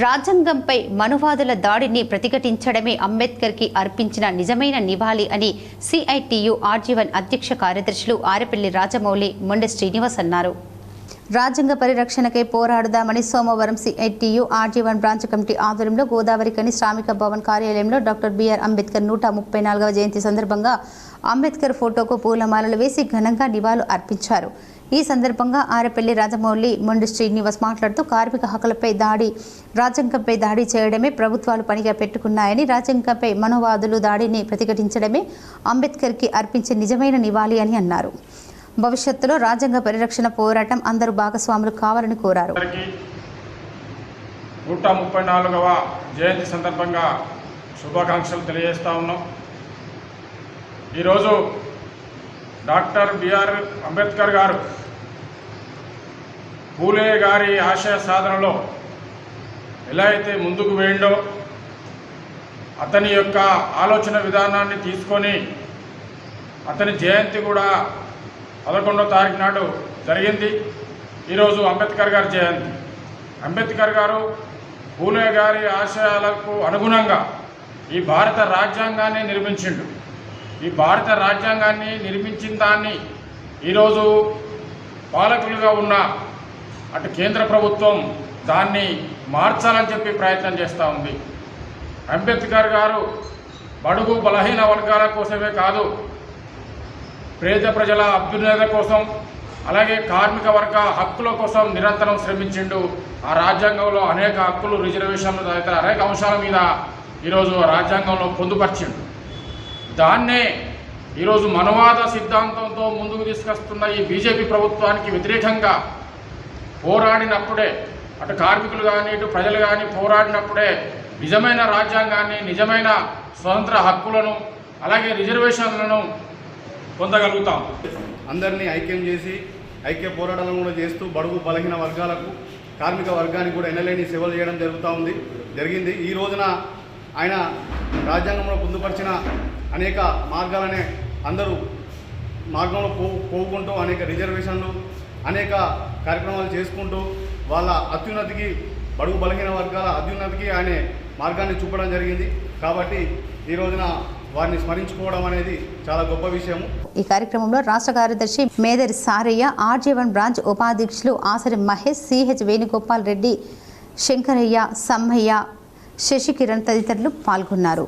రాజ్యాంగంపై మనువాదుల దాడిని ప్రతిఘటించడమే అంబేద్కర్కి అర్పించిన నిజమైన నివాళి అని సిఐటియు ఆర్జీవన్ అధ్యక్ష కార్యదర్శులు ఆరెపల్లి రాజమౌళి మొండె శ్రీనివాస్ అన్నారు. రాజ్యాంగ పరిరక్షణకై పోరాడుదామని సోమవారం సిఐటియు ఆర్జీవన్ బ్రాంచ్ కమిటీ ఆధ్వర్యంలో గోదావరి కని శ్రామిక భవన్ కార్యాలయంలో డాక్టర్ బిఆర్ అంబేద్కర్ నూట ముప్పై నాలుగవ జయంతి సందర్భంగా అంబేద్కర్ ఫోటోకు పూలమాలలు వేసి ఘనంగా నివాళులు అర్పించారు. ఈ సందర్భంగా ఆరపల్లి రాజమౌళి మొండి శ్రీనివాస్ మాట్లాడుతూ కార్మిక హక్కులపై దాడి రాజ్యాంగంపై దాడి చేయడమే ప్రభుత్వాలు పనిగా పెట్టుకున్నాయని రాజ్యాంగంపై మనోవాదులు దాడిని ప్రతిఘటించడమే అంబేద్కర్కి అర్పించే నిజమైన నివాళి అని అన్నారు. భవిష్యత్తులో రాజ్యాంగ పరిరక్షణ పోరాటం అందరూ భాగస్వాములు కావాలని కోరారు. నూట ముప్పై నాలుగవ జయంతి సందర్భంగా శుభాకాంక్షలు తెలియజేస్తా ఉన్నాం. ఈరోజు డాక్టర్ బిఆర్ అంబేద్కర్ గారు పూలే గారి ఆశయ సాధనలో ఎలా అయితే ముందుకు వేయండో అతని యొక్క ఆలోచన విధానాన్ని తీసుకొని అతని జయంతి కూడా పదకొండో తారీఖు నాడు జరిగింది. ఈరోజు అంబేద్కర్ గారి జయంతి. అంబేద్కర్ గారు పూలే గారి ఆశయాలకు అనుగుణంగా ఈ భారత రాజ్యాంగాన్ని నిర్మించిండు. ఈ భారత రాజ్యాంగాన్ని నిర్మించిన దాన్ని ఈరోజు పాలకులుగా ఉన్న అటు కేంద్ర ప్రభుత్వం దాన్ని మార్చాలని చెప్పి ప్రయత్నం చేస్తూ ఉంది. అంబేద్కర్ గారు బడుగు బలహీన వర్గాల కోసమే కాదు పేద ప్రజల అభ్యున్నత కోసం అలాగే కార్మిక వర్గ హక్కుల కోసం నిరంతరం శ్రమించిండు. ఆ రాజ్యాంగంలో అనేక హక్కులు రిజర్వేషన్లు తదితర అనేక అంశాల మీద ఈరోజు రాజ్యాంగంలో పొందుపరిచిండు. దాన్నే ఈరోజు మనవాద సిద్ధాంతంతో ముందుకు తీసుకొస్తున్న ఈ బీజేపీ ప్రభుత్వానికి వ్యతిరేకంగా పోరాడినప్పుడే అటు కార్మికులు కానీ ఇటు ప్రజలు కానీ పోరాడినప్పుడే నిజమైన రాజ్యాంగాన్ని నిజమైన స్వతంత్ర హక్కులను అలాగే రిజర్వేషన్లను పొందగలుగుతాం. అందరినీ ఐక్యం చేసి ఐక్య పోరాటాలను కూడా చేస్తూ బడుగు బలహీన వర్గాలకు కార్మిక వర్గానికి కూడా ఎన్నలేని సేవలు చేయడం జరుగుతూ ఉంది జరిగింది. ఈ రోజున ఆయన రాజ్యాంగంలో పొందుపరిచిన అనేక మార్గాలనే అందరూ మార్గంలో పో పోకుంటూ అనేక రిజర్వేషన్లు అనేక కార్యక్రమాలు చేసుకుంటూ వాళ్ళ అత్యున్నతికి బడుగు బలహీన వర్గాల అత్యున్నతికి ఆయన మార్గాన్ని చూపడం జరిగింది. కాబట్టి ఈ రోజున వారిని స్మరించుకోవడం అనేది చాలా గొప్ప విషయము. ఈ కార్యక్రమంలో రాష్ట్ర కార్యదర్శి మేదరి సారయ్య ఆర్జీవన్ బ్రాంచ్ ఉపాధ్యక్షులు ఆసరి మహేష్ సిహెచ్ వేణుగోపాల్ రెడ్డి శంకరయ్య సమ్మయ్య శశికిరణ్ తదితరులు పాల్గొన్నారు.